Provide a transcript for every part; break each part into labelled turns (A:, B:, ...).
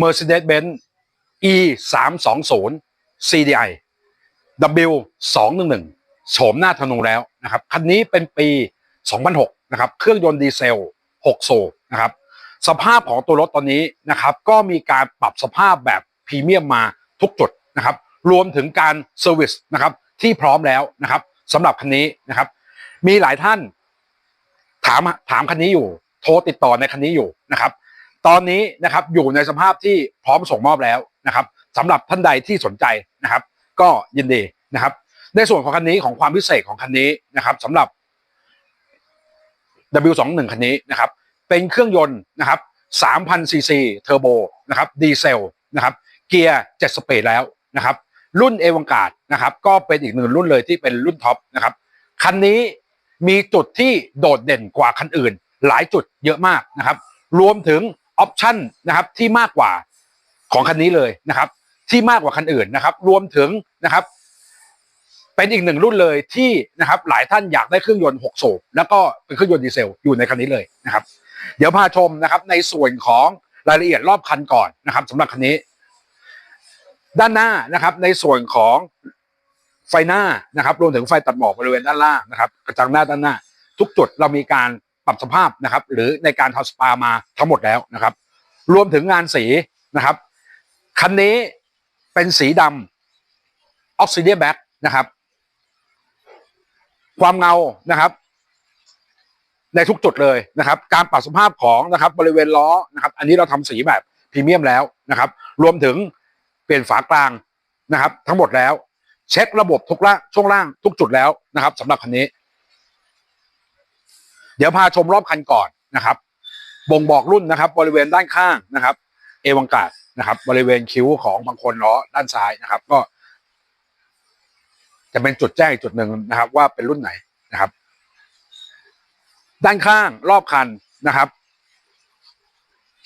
A: Mercedes-Benz E 3 2 0 CDI W 2 1 1โฉมหน้าธนูแล้วนะครับคันนี้เป็นปี 2006 นะครับ เครื่องยนต์ดีเซล 6 โซนะครับ สภาพของตัวรถตอนนี้นะครับ ก็มีการปรับสภาพแบบพรีเมียมมาทุกจุดนะครับ รวมถึงการเซอร์วิสนะครับที่พร้อมแล้วนะครับสำหรับคันนี้นะครับ มีหลายท่านถามถามคันนี้อยู่ โทรติดต่อในคันนี้อยู่นะครับ ตอนนี้นะครับอยู่ในสภาพที่พร้อมส่งมอบแล้วนะครับสำหรับท่านใดที่สนใจนะครับ ก็ยินดีนะครับ ในส่วนของคันนี้ของความพิเศษของคันนี้นะครับสำหรับ W21 คันนี้นะครับ เป็นเครื่องยนต์นะครับ3,000ซีซีเทอร์โบนะครับดีเซลนะครับเกียร์7สปีดแล้วนะครับ รุ่นเอวังกาดนะครับ ก็เป็นอีกหนึ่งรุ่นเลยที่เป็นรุ่นท็อปนะครับคันนี้มีจุดที่โดดเด่นกว่าคันอื่น หลายจุดเยอะมากนะครับ รวมถึง ออปชันนะครับที่มากกว่าของคันนี้เลยนะครับ ที่มากกว่าคันอื่นนะครับ รวมถึงนะครับ เป็นอีกหนึ่งรุ่นเลยที่นะครับ หลายท่านอยากได้เครื่องยนต์6สูบแล้วก็เป็นเครื่องยนต์ดีเซลอยู่ในคันนี้เลยนะครับ เดี๋ยวพาชมนะครับ ในส่วนของรายละเอียดรอบคันก่อนนะครับสำหรับคันนี้ ด้านหน้านะครับ ในส่วนของไฟหน้านะครับ รวมถึงไฟตัดหมอกบริเวณด้านล่างนะครับ กระจังหน้าด้านหน้า ทุกจุดเรามีการ ปรับสภาพนะครับ หรือในการทำสปามาทั้งหมดแล้วนะครับ รวมถึงงานสีนะครับ คันนี้เป็นสีดำออกซิเดียแบ็กนะครับ ความเงานะครับ ในทุกจุดเลยนะครับ การปรับสภาพของนะครับ บริเวณล้อนะครับ อันนี้เราทำสีแบบพรีเมียมแล้วนะครับ รวมถึงเปลี่ยนฝากลางนะครับ ทั้งหมดแล้ว เช็คระบบทุกล่างช่วงล่างทุกจุดแล้วนะครับสำหรับคันนี้ เดี๋ยวพาชมรอบคันก่อนนะครับ บ่งบอกรุ่นนะครับ บริเวณด้านข้างนะครับ เอวังกาดนะครับ บริเวณคิ้วของบางคนล้อด้านซ้ายนะครับ ก็ จะเป็นจุดแจ้งจุดหนึ่งนะครับ ว่าเป็นรุ่นไหนนะครับ ด้านข้างรอบคันนะครับ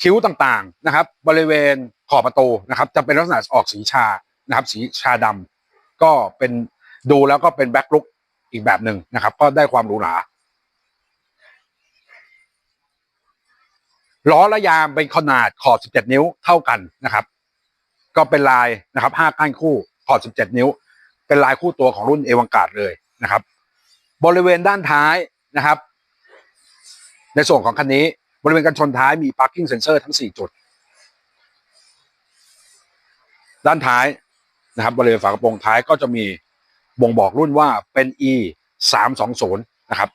A: คิ้วต่างๆนะครับ บริเวณขอบประตูนะครับ จะเป็นลักษณะออกสีชานะครับ สีชาดำก็เป็นดูแล้วก็เป็นแบ็คลุกอีกแบบหนึ่งนะครับ ก็ได้ความหรูหรา ล้อและยางเป็นขนาดขอบ 17 นิ้วเท่ากันนะครับ ก็เป็นลายนะครับ5ก้านคู่ขอบ 17 นิ้ว เป็นลายคู่ตัวของรุ่นเอวังการ์ดเลยนะครับ บริเวณด้านท้ายนะครับ ในส่วนของคันนี้บริเวณกันชนท้ายมี parking sensor ทั้ง 4 จุด ด้านท้ายนะครับ บริเวณฝากระโปรงท้ายก็จะมีบ่งบอกรุ่นว่าเป็น e 3 2 0นะครับ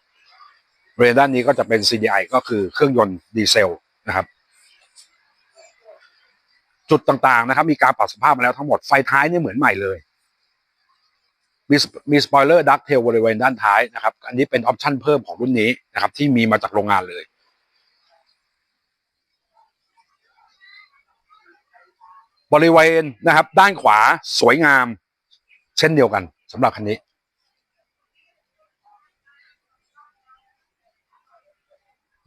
A: บริเวณด้านนี้ก็จะเป็น CDI ก็คือเครื่องยนต์ดีเซล นะครับ จุดต่างๆนะครับ มีการปรับสภาพมาแล้วทั้งหมดไฟท้ายเนี่ยเหมือนใหม่เลย มีมีสปอยเลอร์ดักเทลบริเวณด้านท้ายนะครับ อันนี้เป็นออปชั่นเพิ่มของรุ่นนี้นะครับ ที่มีมาจากโรงงานเลยบริเวณนะครับ ด้านขวาสวยงาม เช่นเดียวกันสำหรับคันนี้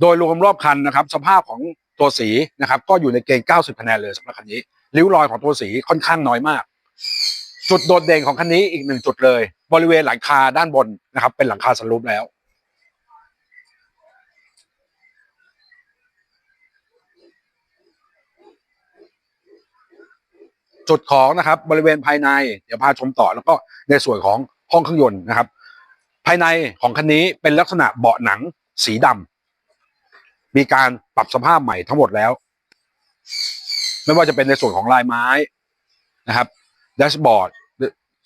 A: โดยรวมรอบคันนะครับ สภาพของตัวสีนะครับ ก็อยู่ในเกณฑ์ 90 คะแนนเลยสำหรับคันนี้ริ้วรอยของตัวสีค่อนข้างน้อยมาก จุดโดดเด่นของคันนี้อีกหนึ่งจุดเลย บริเวณหลังคาด้านบนนะครับ เป็นหลังคาสลูปแล้ว จุดของนะครับ บริเวณภายใน เดี๋ยวพาชมต่อแล้วก็ในส่วนของห้องเครื่องยนต์นะครับ ภายในของคันนี้เป็นลักษณะเบาะหนังสีดำ มีการปรับสภาพใหม่ทั้งหมดแล้ว ไม่ว่าจะเป็นในส่วนของลายไม้นะครับแดชบอร์ด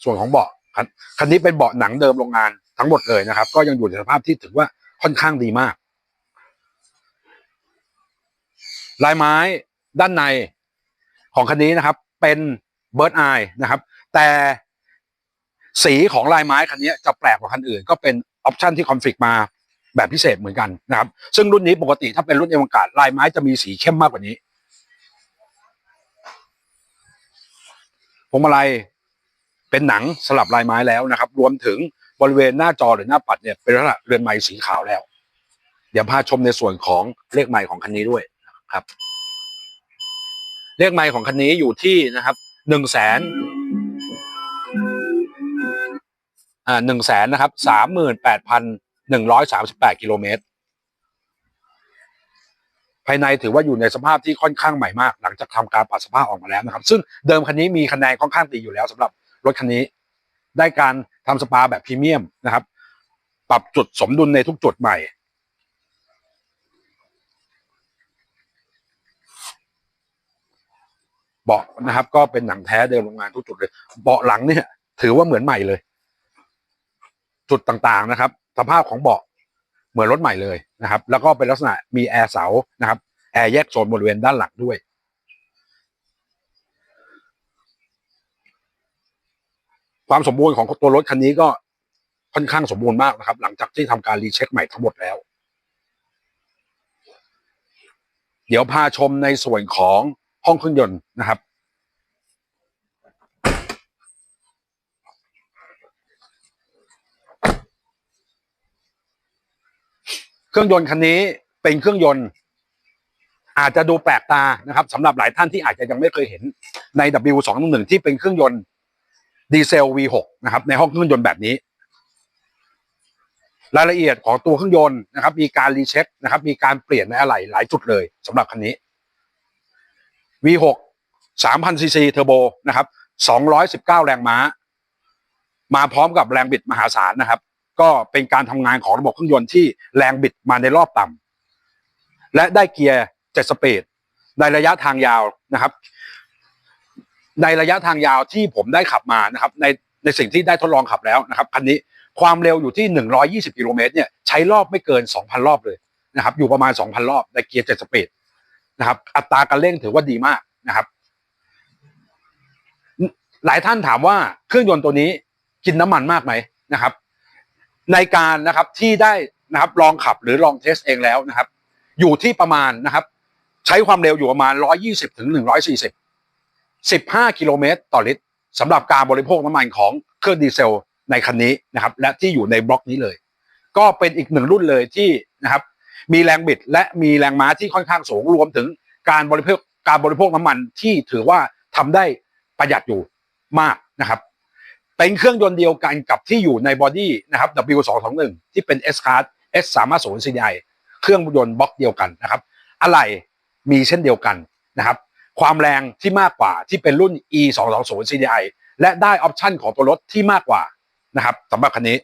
A: ส่วนของเบาะคันคันนี้เป็นเบาะหนังเดิมโรงงานทั้งหมดเลยนะครับ ก็ยังอยู่ในสภาพที่ถือว่าค่อนข้างดีมาก ลายไม้ด้านในของคันนี้นะครับ เป็นเบิร์ดไอนะครับ แต่สีของลายไม้คันนี้จะแปลกกว่าคันอื่น ก็เป็นออปชันที่คอนฟิกมา แบบพิเศษเหมือนกันนะครับ ซึ่งรุ่นนี้ปกติถ้าเป็นรุ่นเอวังกาศลายไม้จะมีสีเข้มมากกว่านี้พวงมาลัยเป็นหนังสลับลายไม้แล้วนะครับ รวมถึงบริเวณหน้าจอหรือหน้าปัดเนี่ยเป็นลักษณะเรือนไม้สีขาวแล้ว เดี๋ยวพาชมในส่วนของเลขไม้ของคันนี้ด้วยนะครับ เลขไม้ของคันนี้อยู่ที่นะครับหนึ่งแสนอ่าหนึ่งแสนนะครับสามหมื่นแปดพัน หนึ่งร้อยสามสิบแปดกิโลเมตร ภายในถือว่าอยู่ในสภาพที่ค่อนข้างใหม่มาก หลังจากทำการปรับสภาพออกมาแล้วนะครับ ซึ่งเดิมคันนี้มีคะแนนค่อนข้างดีอยู่แล้วสำหรับรถคันนี้ ได้การทำสปาแบบพรีเมียมนะครับ ปรับจุดสมดุลในทุกจุดใหม่เบาะนะครับ ก็เป็นหนังแท้เดิมโรงงานทุกจุดเลย เบาะหลังเนี่ย ถือว่าเหมือนใหม่เลย จุดต่างๆนะครับ สภาพของเบาะเหมือนรถใหม่เลยนะครับ แล้วก็เป็นลักษณะมีแอร์เสานะครับแอร์แยกโซนบริเวณด้านหลังด้วยความสมบูรณ์ของตัวรถคันนี้ก็ค่อนข้างสมบูรณ์มากนะครับ หลังจากที่ทำการรีเช็คใหม่ทั้งหมดแล้ว เดี๋ยวพาชมในส่วนของห้องเครื่องยนต์นะครับ รื่องยนต์คันนี้เป็นเครื่องยนต์ อาจจะดูแปลกตานะครับสำหรับหลายท่านที่อาจจะยังไม่เคยเห็นใน W211 ที่เป็นเครื่องยนต์ดีเซล V6 นะครับ ในห้องเครื่องยนต์แบบนี้ รายละเอียดของตัวเครื่องยนต์นะครับ มีการรีเช็คนะครับ มีการเปลี่ยนในอะไหล่หลายจุดเลยสำหรับคันนี้ V6 3,000ซีซีเทอร์โบนะครับ219 แรงม้า มาพร้อมกับแรงบิดมหาศาลนะครับ ก็เป็นการทำงานของระบบเครื่องยนต์ที่แรงบิดมาในรอบต่ำและได้เกียร์7สปีดในระยะทางยาวนะครับ ในระยะทางยาวที่ผมได้ขับมานะครับ ในในสิ่งที่ได้ทดลองขับแล้วนะครับคันนี้ความเร็วอยู่ที่ 120กิโลเมตรเนี่ยใช้รอบไม่เกิน 2,000 รอบเลยนะครับ อยู่ประมาณ 2,000 รอบในเกียร์7สปีดนะครับ อัตราการเร่งถือว่าดีมากนะครับ หลายท่านถามว่าเครื่องยนต์ตัวนี้กินน้ำมันมากไหมนะครับ ในการนะครับที่ได้นะครับลองขับหรือลองเทสเองแล้วนะครับ อยู่ที่ประมาณนะครับ ใช้ความเร็วอยู่ประมาณ 120ถึง140 15 กิโลเมตรต่อลิตรสำหรับการบริโภคน้ำมันของเครื่องดีเซลในคันนี้นะครับ และที่อยู่ในบล็อกนี้เลย ก็เป็นอีกหนึ่งรุ่นเลยที่นะครับ มีแรงบิดและมีแรงม้าที่ค่อนข้างสูงรวมถึงการบริโภคการบริโภคน้ำมันที่ถือว่าทำได้ประหยัดอยู่มากนะครับ เป็นเครื่องยนต์เดียวกันกับที่อยู่ในบอดี้นะครับ W221 ที่เป็น S Class S 3 5 0 CDI เครื่องยนต์บล็อกเดียวกันนะครับ อะไรมีเช่นเดียวกันนะครับ ความแรงที่มากกว่าที่เป็นรุ่น E 2 2 0 CDI และได้ออปชันของตัวรถที่มากกว่านะครับสำหรับคันนี้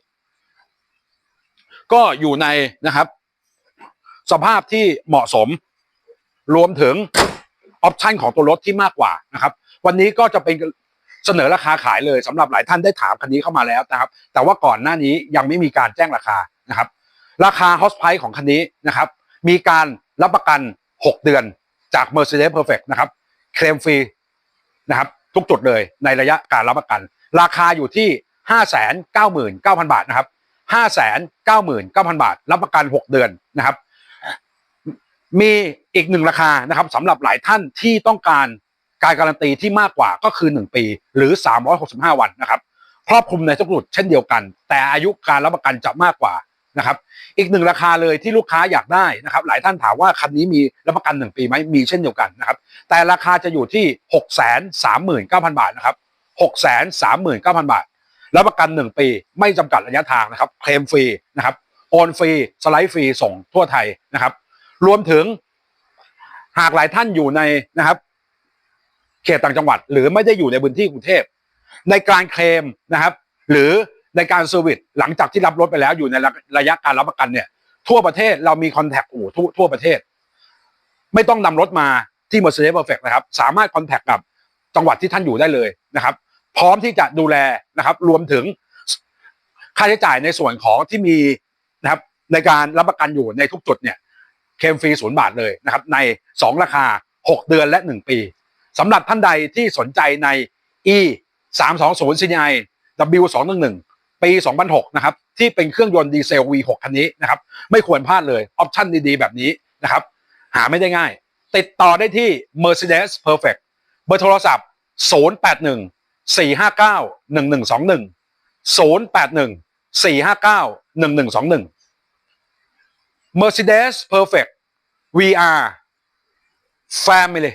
A: ก็อยู่ในนะครับ สภาพที่เหมาะสม รวมถึงออปชันของตัวรถที่มากกว่านะครับ วันนี้ก็จะเป็น เสนอราคาขายเลยสำหรับหลายท่านได้ถามคันนี้เข้ามาแล้วนะครับ แต่ว่าก่อนหน้านี้ยังไม่มีการแจ้งราคานะครับ ราคา h o s p r i c e ของคันนี้นะครับ มีการรับประกัน 6 เดือนจาก Mercedes Perfect นะครับเคลมฟรีนะครับ ทุกจุดเลยในระยะการรับประกัน ราคาอยู่ที่ 599,000 บาทนะครับ 599,000 บาท รับประกัน 6 เดือนนะครับ มีอีกหนึ่งราคานะครับสำหรับหลายท่านที่ต้องการ การการันตีที่มากกว่าก็คือ 1 ปี หรือ 365 วันนะครับครอบคลุมในทุกจุดเช่นเดียวกัน แต่อายุการรับประกันจะมากกว่านะครับ อีกหนึ่งราคาเลยที่ลูกค้าอยากได้นะครับ หลายท่านถามว่าคันนี้มีรับประกัน 1 ปีไหมมีเช่นเดียวกันนะครับ แต่ราคาจะอยู่ที่ 639,000 บาทนะครับ639,000 บาทรับประกัน 1 ปีไม่จำกัดระยะทางนะครับ เคลมฟรีนะครับโอนฟรีสไลด์ฟรีส่งทั่วไทยนะครับ รวมถึงหากหลายท่านอยู่ในนะครับ เขตต่างจังหวัด หรือไม่ได้อยู่ในพื้นที่กรุงเทพ ในการเคลมนะครับ หรือในการเซอร์วิสหลังจากที่รับรถไปแล้วอยู่ในระยะการรับประกันเนี่ย ทั่วประเทศเรามีคอนแทคอู่ทั่วทั่วประเทศ ไม่ต้องนำรถมาที่ Mercedes Perfect นะครับ สามารถคอนแทคกับจังหวัดที่ท่านอยู่ได้เลยนะครับ พร้อมที่จะดูแลนะครับ รวมถึงค่าใช้จ่ายในส่วนของที่มีนะครับ ในการรับประกันอยู่ในทุกจุดเนี่ยเคลมฟรีศูนย์บาทเลยนะครับ ใน 2 ราคา 6 เดือนและ 1 ปี สำหรับท่านใดที่สนใจใน e 3 2 0 CDI W 2 1 1ปี 2006 นะครับ ที่เป็นเครื่องยนต์ดีเซล V6 คันนี้นะครับ ไม่ควรพลาดเลย ออปชั่นดีๆ แบบนี้นะครับ หาไม่ได้ง่าย ติดต่อได้ที่ Mercedes Perfect เบอร์โทรศัพท์ 081 459 1121 081 459 1121 Mercedes Perfect VR Family